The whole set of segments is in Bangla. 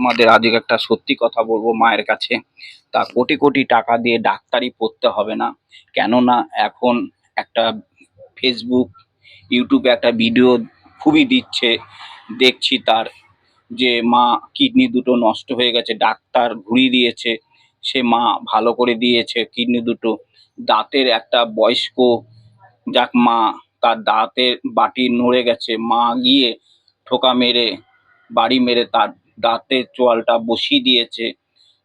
তোমাদের আজকে একটা সত্যি কথা বলব মায়ের কাছে। তা কোটি কোটি টাকা দিয়ে ডাক্তারি পড়তে হবে না। কেননা এখন একটা ফেসবুক ইউটিউবে একটা ভিডিও খুবই দিচ্ছে। দেখছি তার যে মা কিডনি দুটো নষ্ট হয়ে গেছে, ডাক্তার ঘুরিয়ে দিয়েছে। সে মা ভালো করে দিয়েছে কিডনি দুটো। দাঁতের একটা বয়স্ক, যাক মা, তার দাঁতের বাটি নড়ে গেছে। মা গিয়ে ঠোকা মেরে, বাড়ি মেরে তার দাঁতের চোয়ালটা বসিয়ে দিয়েছে।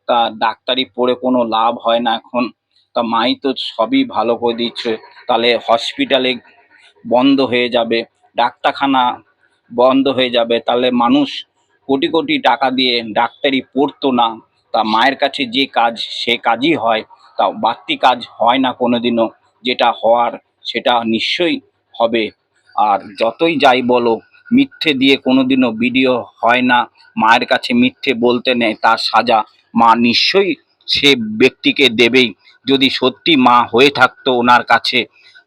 তা ডাক্তারি পড়ে কোনো লাভ হয় না এখন। তা মাই তো সবই ভালো করে দিচ্ছে। তাহলে হসপিটালে বন্ধ হয়ে যাবে, ডাক্তারখানা বন্ধ হয়ে যাবে। তাহলে মানুষ কোটি কোটি টাকা দিয়ে ডাক্তারি পড়তো না। তা মায়ের কাছে যে কাজ, সে কাজই হয়। তা বাড়তি কাজ হয় না কোনোদিনও। যেটা হওয়ার সেটা নিশ্চয়ই হবে। আর যতই যাই বলো মিথ্যে দিয়ে কোনোদিনও ভিডিও হয় না। মায়ের কাছে মিথ্যে বলতে নেই তার সাজা মা নিশ্চয়ই সে ব্যক্তিকে দেবেই। যদি সত্যি মা হয়ে থাকতো ওনার কাছে,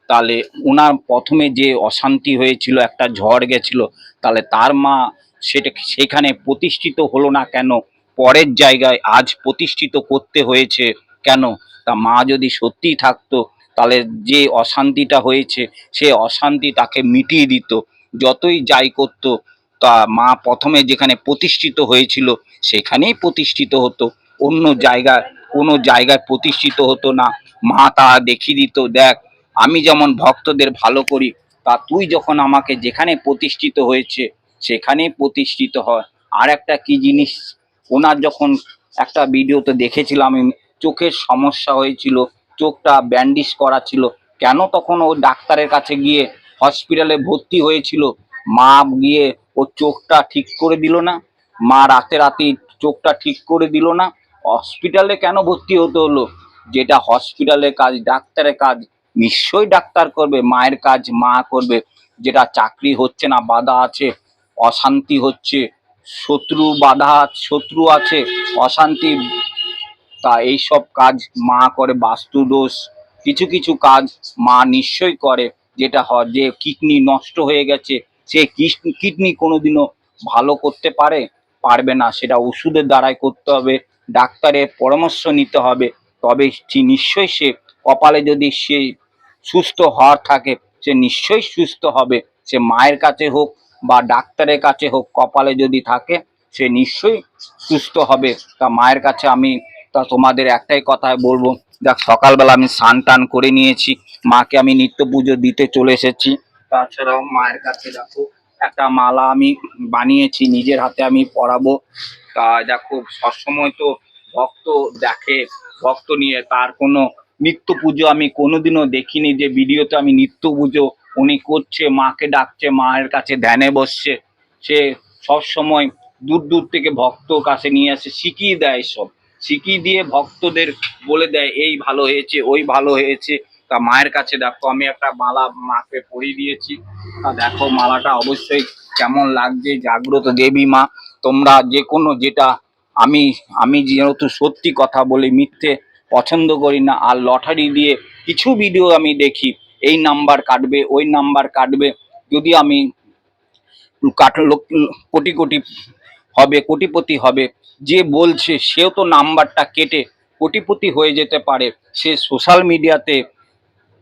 তাহলে ওনার প্রথমে যে অশান্তি হয়েছিল, একটা ঝড় গেছিল, তাহলে তার মা সেটা সেখানে প্রতিষ্ঠিত হলো না কেন? পরের জায়গায় আজ প্রতিষ্ঠিত করতে হয়েছে কেন? তা মা যদি সত্যিই থাকতো, তাহলে যে অশান্তিটা হয়েছে, সে অশান্তি তাকে মিটিয়ে দিত। যতই যাই করতো, তা মা প্রথমে যেখানে প্রতিষ্ঠিত হয়েছিল, সেখানেই প্রতিষ্ঠিত হতো। অন্য জায়গায় কোনো জায়গায় প্রতিষ্ঠিত হতো না। মা তা দেখিয়ে দিত, দেখ, আমি যেমন ভক্তদের ভালো করি, তা তুই যখন আমাকে যেখানে প্রতিষ্ঠিত হয়েছে সেখানেই প্রতিষ্ঠিত হয় আর একটা কি জিনিস, ওনার যখন একটা ভিডিওতে দেখেছিলাম আমি চোখের সমস্যা হয়েছিল, চোখটা ব্যান্ডিজ করা ছিল, কেন তখন ও ডাক্তারের কাছে গিয়ে হসপিটালে ভর্তি হয়েছিল। মা গিয়ে ও চোখটা ঠিক করে দিল না। মা রাতে রাতে চোখটা ঠিক করে দিল না। হসপিটালে কেন ভর্তি হতে হলো? যেটা হসপিটালের কাজ, ডাক্তারের কাজ, নিশ্চয়ই ডাক্তার করবে, মায়ের কাজ মা করবে। যেটা চাকরি হচ্ছে না, বাধা আছে, অশান্তি হচ্ছে, শত্রু বাধা, শত্রু আছে, অশান্তি। তা এইসব কাজ মা করে বাস্তু দোষ কিছু কিছু কাজ মা নিশ্চয়ই করে। যেটা হয়, যে কিডনি নষ্ট হয়ে গেছে, সে কিডনি কোনোদিনও ভালো করতে পারে, পারবে না। সেটা ওষুধের দ্বারাই করতে হবে, ডাক্তারের পরামর্শ নিতে হবে। তবে নিশ্চয়ই সে কপালে যদি সে সুস্থ হওয়ার থাকে, সে নিশ্চয়ই সুস্থ হবে। সে মায়ের কাছে হোক বা ডাক্তারের কাছে হোক, কপালে যদি থাকে, সে নিশ্চয়ই সুস্থ হবে। তা মায়ের কাছে আমি তা তোমাদের একটাই কথা বলব দেখ সকালবেলা আমি স্নান টান করে নিয়েছি। মাকে আমি নিত্য পুজো দিতে চলে এসেছি। তাছাড়াও মায়ের কাছে দেখো, একটা মালা আমি বানিয়েছি, নিজের হাতে আমি পরাবো। তা দেখো, সবসময় তো ভক্ত দেখে, ভক্ত নিয়ে তার কোনো নিত্য পুজো আমি কোনোদিনও দেখিনি যে ভিডিওতে আমি নিত্য পুজো উনি করছে, মাকে ডাকছে, মায়ের কাছে ধ্যানে বসছে। সে সবসময় দূর দূর থেকে ভক্ত কাছে নিয়ে আসে, শিখিয়ে দেয় সব। শিখিয়ে দিয়ে ভক্তদের বলে দেয়, এই ভালো হয়েছে, ওই ভালো হয়েছে। তা মায়ের কাছে দেখো, আমি একটা মালা মাকে পরিয়ে দিয়েছি। তা দেখো মালাটা অবশ্যই কেমন লাগছে, জাগ্রত দেবী মা। তোমরা যে কোনো যেটা, আমি আমি যেহেতু সত্যি কথা বলি, মিথ্যে পছন্দ করি না, আর লটারি দিয়ে কিছু ভিডিও আমি দেখি, এই নাম্বার কাটবে, ওই নাম্বার কাটবে। যদি আমি কাট কোটি কোটি হবে, কোটিপতি হবে যে বলছে, সেও তো নাম্বারটা কেটে কোটিপতি হয়ে যেতে পারে। সে সোশ্যাল মিডিয়াতে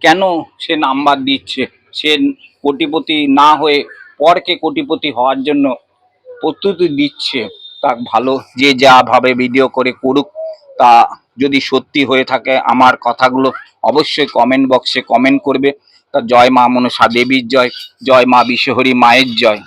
কেন সে নাম্বার দিচ্ছে? সে কোটিপতি না হয়ে পরকে কোটিপতি হওয়ার জন্য প্রস্তুতি দিচ্ছে। তা ভালো, যে যা ভাবে ভিডিও করে করুক, তা যদি সত্যি হয়ে থাকে আমার কথাগুলো অবশ্যই কমেন্ট বক্সে কমেন্ট করবে। তা জয় মা মনসা দেবীর জয় জয় মা বিশ্বহরি মায়ের জয়।